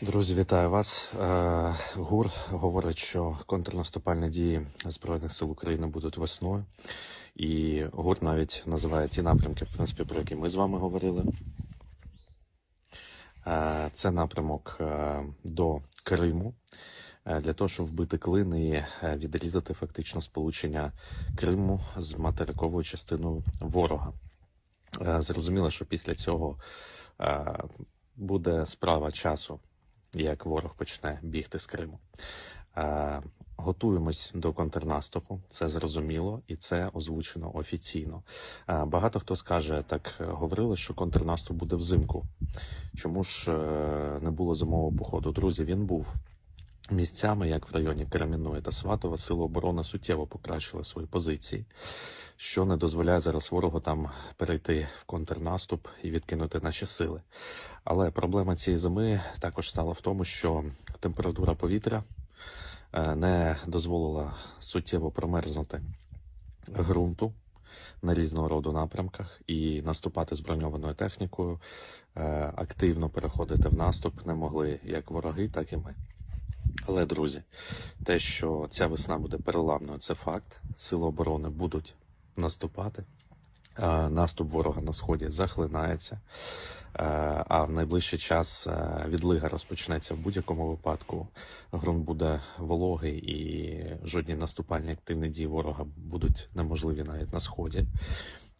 Друзі, вітаю вас. Е, ГУР говорить, що контрнаступальні дії Збройних сил України будуть весною. І ГУР навіть називає ті напрямки, в принципі, про які ми з вами говорили. Е, Це напрямок е, до Криму для того, щоб вбити клин і відрізати фактично сполучення Криму з материковою частиною ворога. Зрозуміло, що після цього буде справа часу, як ворог почне бігти з Криму. Е, Готуємось до контрнаступу, це зрозуміло і це озвучено офіційно. Е, Багато хто скаже, так е, говорили, що контрнаступ буде взимку. Чому ж не було зимового походу? Друзі, він був. Місцями, як в районі Кремінної та Сватова, сили оборони суттєво покращили свої позиції, що не дозволяє зараз ворогу там перейти в контрнаступ і відкинути наші сили. Але проблема цієї зими також стала в тому, що температура повітря е, не дозволила суттєво промерзнути ґрунту на різного роду напрямках і наступати з броньованою технікою, е, активно переходити в наступ не могли як вороги, так і ми. Але, друзі, те, що ця весна буде переламною, це факт. Сили оборони будуть наступати. Е, Наступ ворога на сході захлинається, Е, а в найближчий час е, відлига розпочнеться в будь-якому випадку. Ґрунт буде вологий і жодні наступальні активні дії ворога будуть неможливі навіть на сході.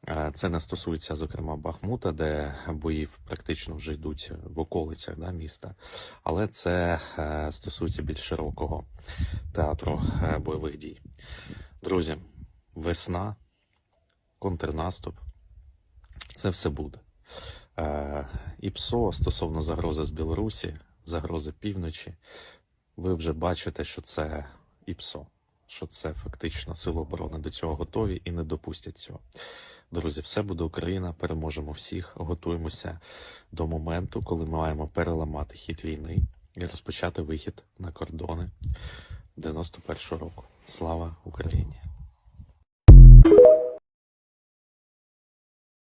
Е, Це не стосується, зокрема, Бахмута, де бої практично вже йдуть в околицях да, міста, але це е, стосується більш широкого театру е, бойових дій. Друзі, весна, контрнаступ це все буде. І ПСО стосовно загрози з Білорусі, загрози півночі, ви вже бачите, що це ІПСО, що це фактично сили оборони до цього готові і не допустять цього. Друзі, все буде Україна, переможемо всіх, готуємося до моменту, коли ми маємо переламати хід війни і розпочати вихід на кордони 91-го року. Слава Україні!